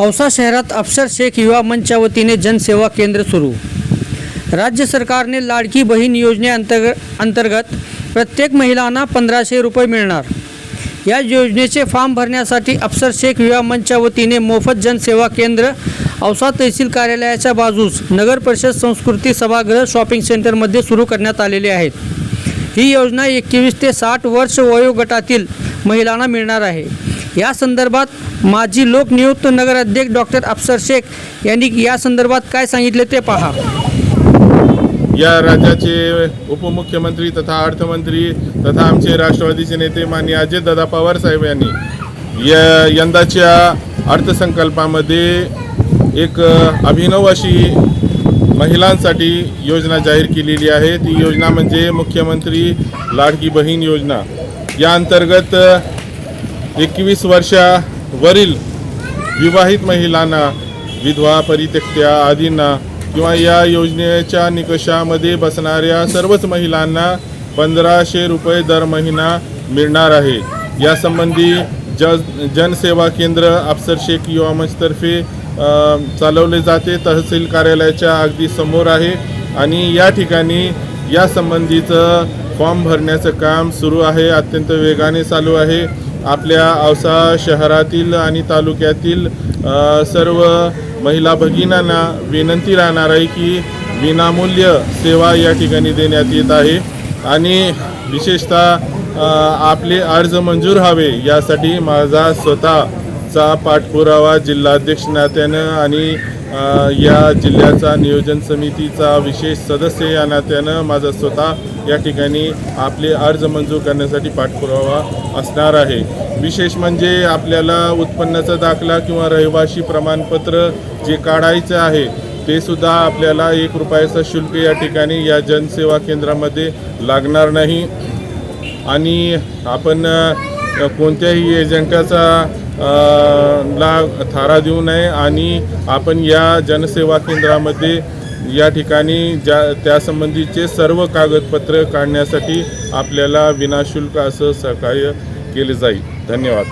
औसा शहरात अफसर शेख युवा मंचच्या वतीने जनसेवा केंद्र सुरू. राज्य सरकारने लाडकी बहीण योजनेअंतर्ग अंतर्गत प्रत्येक महिलांना पंधराशे रुपये मिळणार. या योजनेचे फॉर्म भरण्यासाठी अफसर शेख युवा मंचच्या वतीने मोफत जनसेवा केंद्र औसा तहसील कार्यालयाच्या बाजूस नगर परिषद संस्कृती सभागृह शॉपिंग सेंटरमध्ये सुरू करण्यात आलेले आहेत. ही योजना एकवीस ते साठ वर्ष वयोगटातील महिलांना मिळणार आहे. या संदर्भात माजी लोकनियुक्त नगराध्यक्ष डॉक्टर अफसर शेख यांनी या संदर्भात काय सांगितले ते पहा. या राज्याचे उपमुख्यमंत्री तथा अर्थमंत्री तथा आमचे राष्ट्रवादीचे नेते माननीय अजितदादा पवार साहेब यांनी या यंदाच्या अर्थसंकल्पामध्ये एक अभिनव अशी महिलांसाठी योजना जाहीर केलेली आहे. ती योजना म्हणजे मुख्यमंत्री लाडकी बहीण योजना. या अंतर्गत एकवीस वर्षावरील विवाहित महिलांना विधवा परित्यक्त्या आदींना किंवा या योजनेच्या निकषामध्ये बसणाऱ्या सर्वच महिलांना पंधराशे रुपये दर महिना मिळणार आहे. यासंबंधी ज जनसेवा केंद्र अफसर शेख युवा मंचतर्फे चालवले जाते. तहसील कार्यालयाच्या अगदी समोर आहे. आणि या ठिकाणी या संबंधीचं फॉर्म भरण्याचं काम सुरू आहे. अत्यंत वेगाने चालू आहे. आपल्या औसा शहरातील आणि तालुक्यातील सर्व महिला भगिनांना विनंती राहणार आहे की विनामूल्य सेवा या ठिकाणी देण्यात येत आहे. आणि विशेषतः आपले अर्ज मंजूर हवे यासाठी माझा स्वतःचा पाठपुरावा जिल्हाध्यक्ष नात्यानं आणि या जिल्ह्याचा नियोजन समितीचा विशेष सदस्य या नात्यानं माझा स्वतः या ठिकाणी आपले अर्ज मंजूर करण्यासाठी पाठपुरावा असणार आहे. विशेष म्हणजे आपल्याला उत्पन्नाचा दाखला किंवा रहिवाशी प्रमाणपत्र जे काढायचं आहे ते सुद्धा आपल्याला एक रुपयाचं शुल्क या ठिकाणी या जनसेवा केंद्रामध्ये लागणार नाही. आणि आपण कोणत्याही एजंटाचा ला थारा देऊ नये आणि आपण या जनसेवा केंद्रामध्ये या ठिकाणी ज्या त्यासंबंधीचे सर्व कागदपत्र काढण्यासाठी आपल्याला विनाशुल्क असं सहकार्य केले जाईल. धन्यवाद.